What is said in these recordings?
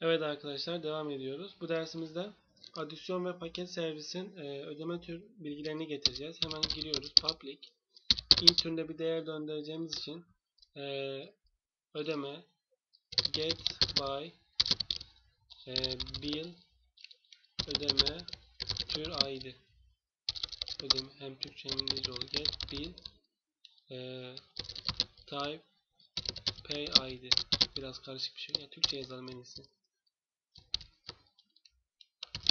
Evet arkadaşlar devam ediyoruz. Bu dersimizde adisyon ve paket servisin e, ödeme tür bilgilerini getireceğiz. Hemen giriyoruz. Public. int türünde bir değer döndüreceğimiz için e, ödeme get by e, bill ödeme tür id ödeme hem Türkçe hem İngilizce oldu. Get bill e, type pay id biraz karışık bir şey. Ya Türkçe yazalım en iyisi.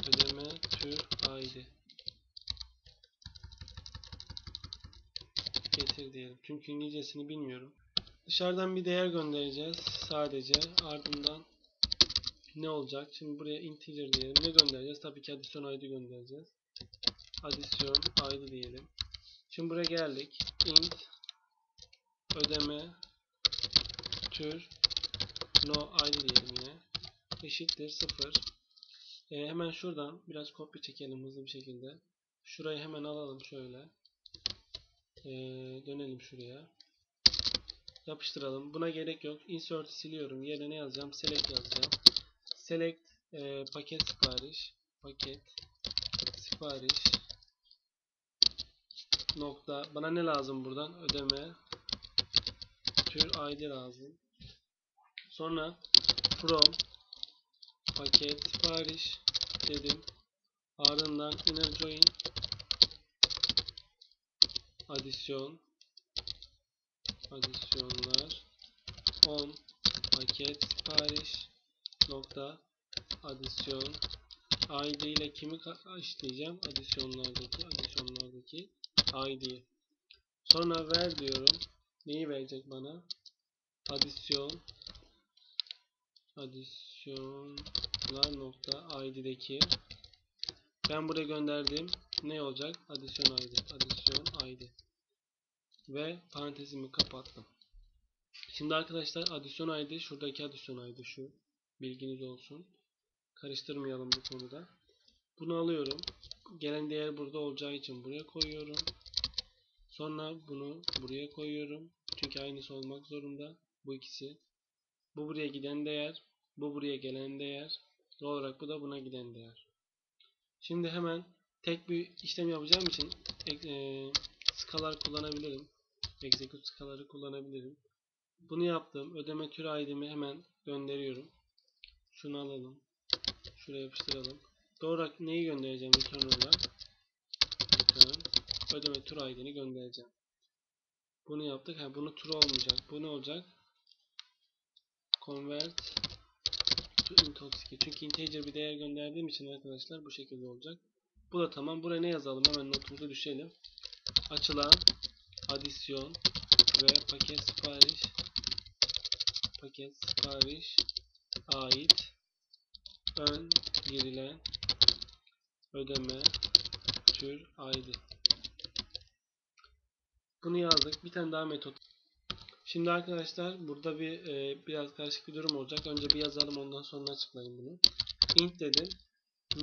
Ödeme tür id getir diyelim. Çünkü İngilizcesini bilmiyorum. Dışarıdan bir değer göndereceğiz sadece. Ardından ne olacak? Şimdi buraya integer diyelim. Ne göndereceğiz? Tabii ki addition id göndereceğiz. Addition id diyelim. Şimdi buraya geldik. int ödeme tür no id diyelim yine. Eşittir 0. E, hemen şuradan biraz kopya çekelim hızlı bir şekilde. Şurayı hemen alalım şöyle. E, dönelim şuraya. Yapıştıralım. Buna gerek yok. Insert siliyorum. Yerine ne yazacağım? Select yazacağım. Select e, paket sipariş. Paket sipariş nokta. Bana ne lazım buradan? Ödeme tür id lazım. Sonra from paket sipariş dedim. Ardından inner join adisyon adisyonlar on paket sipariş nokta adisyon. İd ile kimi işleyeceğim adisyonlardaki adisyonlardaki id sonra ver diyorum. Neyi verecek bana? Adisyon adisyonlar nokta id'deki ben buraya gönderdim. Ne olacak? Adisyon id adisyon id ve parantezimi kapattım. Şimdi arkadaşlar adisyon id şuradaki adisyon id şu. Bilginiz olsun. Karıştırmayalım bu konuda. Bunu alıyorum. Gelen değer burada olacağı için buraya koyuyorum. Sonra bunu buraya koyuyorum. Çünkü aynısı olmak zorunda. Bu ikisi bu buraya giden değer bu buraya gelen değer. Doğal olarak bu da buna giden değer. Şimdi hemen tek bir işlem yapacağım için e, skalar kullanabilirim. Execute skaları kullanabilirim. Bunu yaptım. Ödeme tür ID'mi hemen gönderiyorum. Şunu alalım. Şuraya yapıştıralım. Olarak neyi göndereceğim return olarak? Return. Ödeme tür ID'ni göndereceğim. Bunu yaptık. Ha, bunu true olmayacak. Bu ne olacak? Convert to int 32. Çünkü integer bir değer gönderdiğim için arkadaşlar bu şekilde olacak. Bu da tamam. Buraya ne yazalım? Hemen notumuzu düşelim. Açılan adisyon ve paket sipariş paket sipariş ait ön girilen ödeme tür id. Bunu yazdık. Bir tane daha metot Şimdi arkadaşlar burada bir e, biraz karışık bir durum olacak. Önce bir yazalım ondan sonra açıklayayım bunu. int dedim.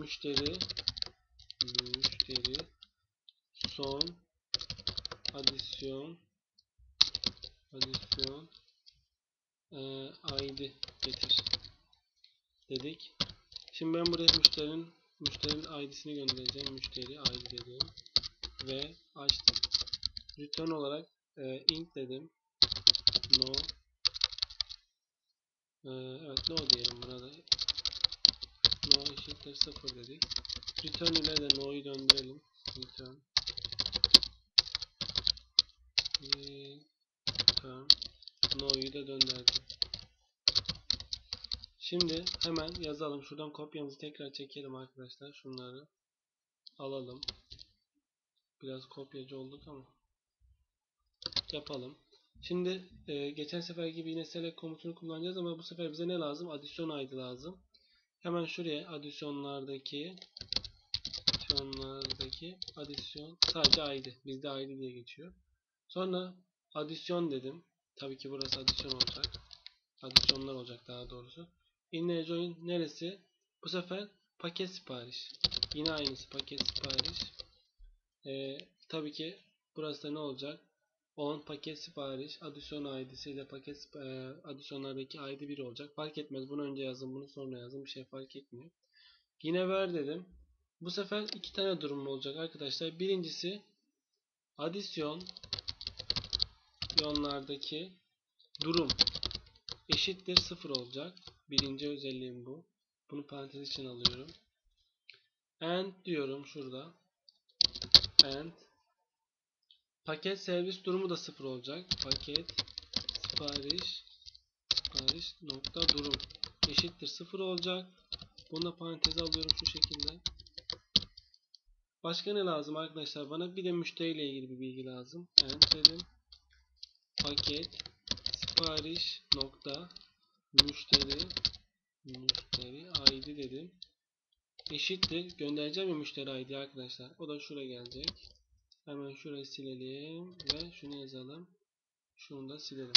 Müşteri müşteri son adisyon adisyon e, id getir dedik. Şimdi ben buraya müşterinin müşterinin id'sini göndereceğim. Müşteri id dedim ve açtım. Return olarak e, int dedim no ee, evet no diyelim buna da. No eşittir 0 dedik. Return ile de no'yu döndürelim. Return. Return. No'yu da döndürdüm şimdi hemen yazalım. Şuradan kopyamızı tekrar çekelim arkadaşlar. Şunları alalım. Biraz kopyacı olduk ama. Yapalım Şimdi e, geçen sefer gibi yine select komutunu kullanacağız ama bu sefer bize ne lazım? Adisyon ID lazım. Hemen şuraya adisyonlardaki adisyonlardaki adisyon sadece ID. Bizde ID diye geçiyor. Sonra adisyon dedim. Tabii ki burası adisyon olacak. Adisyonlar olacak daha doğrusu. Inner join neresi? Bu sefer paket sipariş. Yine aynısı paket sipariş. Ee, tabii ki burası da ne olacak? 10 paket sipariş adisyon ID'si ile paket e, adisyonlardaki ID 1 olacak. Fark etmez. Bunu önce yazın, bunu sonra yazın. Bir şey fark etmiyor. Yine ver dedim. Bu sefer iki tane durum olacak arkadaşlar. Birincisi adisyon yonlardaki durum eşittir 0 olacak. Birinci özelliğim bu. Bunu parantez için alıyorum. And diyorum şurada. And paket servis durumu da 0 olacak. Paket sipariş sipariş nokta durum eşittir 0 olacak. Bunu da paranteze alıyorum şu şekilde. Başka ne lazım arkadaşlar? Bana bir de müşteriyle ilgili bir bilgi lazım. And dedim. Paket sipariş nokta müşteri müşteri ID dedim. Eşittir. Göndereceğim ya müşteri ID arkadaşlar. O da şuraya gelecek. Hemen şurayı silelim ve şunu yazalım. Şunu da silelim.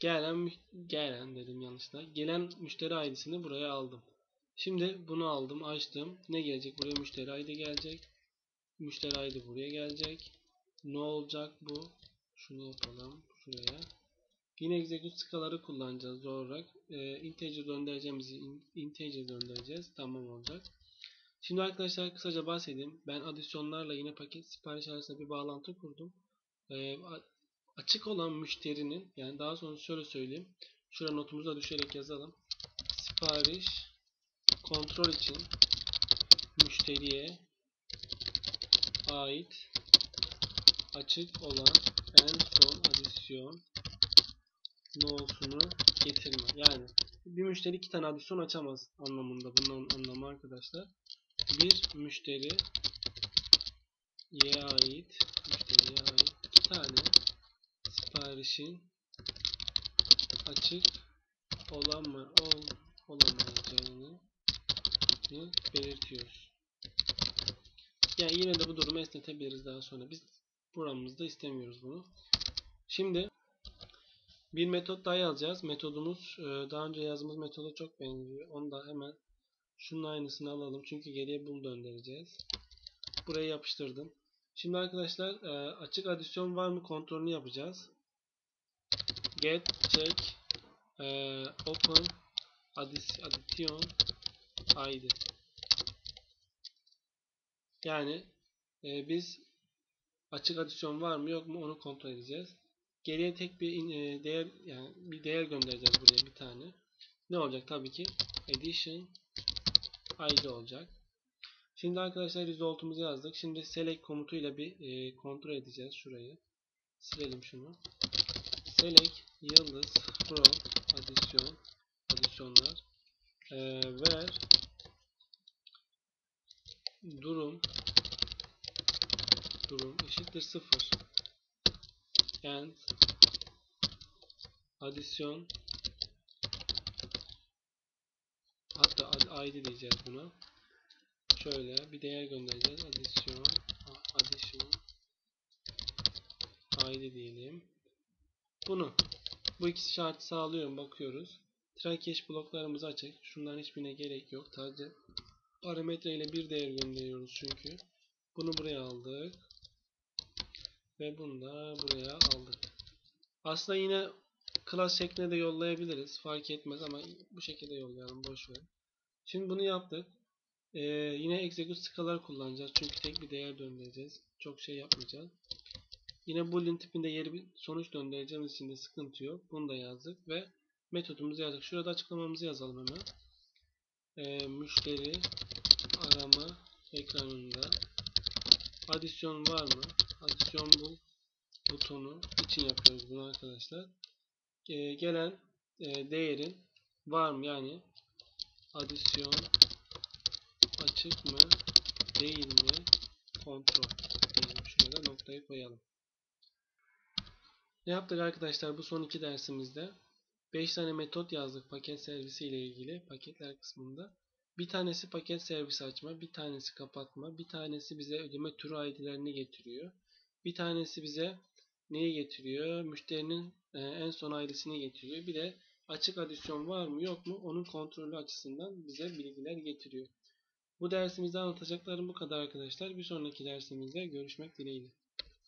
Gelen gelen dedim yanlışlıkla. Gelen müşteri ID'sini buraya aldım. Şimdi bunu aldım, açtım. Ne gelecek? Buraya müşteri ID gelecek. Müşteri ID buraya gelecek. Ne olacak bu? Şunu yapalım şuraya. Yine execute skaları kullanacağız doğal olarak. Ee, integer göndereceğimizi in- integer göndereceğiz. Tamam olacak. Şimdi arkadaşlar kısaca bahsedeyim. Ben adisyonlarla yine paket sipariş arasında bir bağlantı kurdum. Ee, açık olan müşterinin yani daha sonra şöyle söyleyeyim. Şuraya notumuzu da düşerek yazalım. Sipariş kontrol için müşteriye ait açık olan en son adisyon nolsunu getirme. Yani bir müşteri iki tane adisyon açamaz anlamında bunun anlamı arkadaşlar. Bir müşteri ye ait müşteriye ait iki tane siparişin açık olan mı ol, olamayacağını belirtiyoruz. Yani yine de bu durumu esnetebiliriz daha sonra. Biz buramızda istemiyoruz bunu. Şimdi bir metot daha yazacağız. Metodumuz e, daha önce yazdığımız metoda çok benziyor. Onu da hemen şunun aynısını alalım. Çünkü geriye bunu döndüreceğiz. Buraya yapıştırdım. Şimdi arkadaşlar e, açık adisyon var mı kontrolünü yapacağız. Get check e, open addition id. Yani e, biz açık adisyon var mı yok mu onu kontrol edeceğiz. Geriye tek bir değer yani bir değer göndereceğiz buraya bir tane. Ne olacak tabii ki addition id olacak. Şimdi arkadaşlar result'umuzu yazdık. Şimdi select komutuyla bir e, kontrol edeceğiz şurayı. Silelim şunu. Select yıldız from addition adisyonlar e, ver durum durum eşittir 0 and adisyon hatta id diyeceğiz buna. Şöyle bir değer göndereceğiz. Adisyon adisyon id diyelim. Bunu bu ikisi şartı sağlıyorum bakıyoruz. Try cache bloklarımızı açık. Şunların hiçbirine gerek yok. Sadece parametre ile bir değer gönderiyoruz çünkü. Bunu buraya aldık. Ve bunu da buraya aldık. Aslında yine class şeklinde de yollayabiliriz. Fark etmez ama bu şekilde yollayalım. Boşver şimdi bunu yaptık. Ee, yine execute skalar kullanacağız. Çünkü tek bir değer döndüreceğiz. Çok şey yapmayacağız. Yine boolean tipinde yeri bir sonuç döndüreceğimiz için de sıkıntı yok. Bunu da yazdık ve metodumuzu yazdık. Şurada açıklamamızı yazalım hemen. Ee, müşteri arama ekranında. Adisyon var mı? Adisyon bu butonu için yapıyoruz bunu arkadaşlar. Ee, gelen e, değerin var mı? Yani adisyon açık mı değil mi kontrol diyelim. Şuraya da noktayı koyalım. Ne yaptık arkadaşlar bu son iki dersimizde? 5 tane metot yazdık paket servisi ile ilgili paketler kısmında. Bir tanesi paket servisi açma, bir tanesi kapatma, bir tanesi bize ödeme türü ID'lerini getiriyor. Bir tanesi bize neyi getiriyor? Müşterinin e, en son ID'sini getiriyor. Bir de açık adisyon var mı yok mu onun kontrolü açısından bize bilgiler getiriyor. Bu dersimizde anlatacaklarım bu kadar arkadaşlar. Bir sonraki dersimizde görüşmek dileğiyle.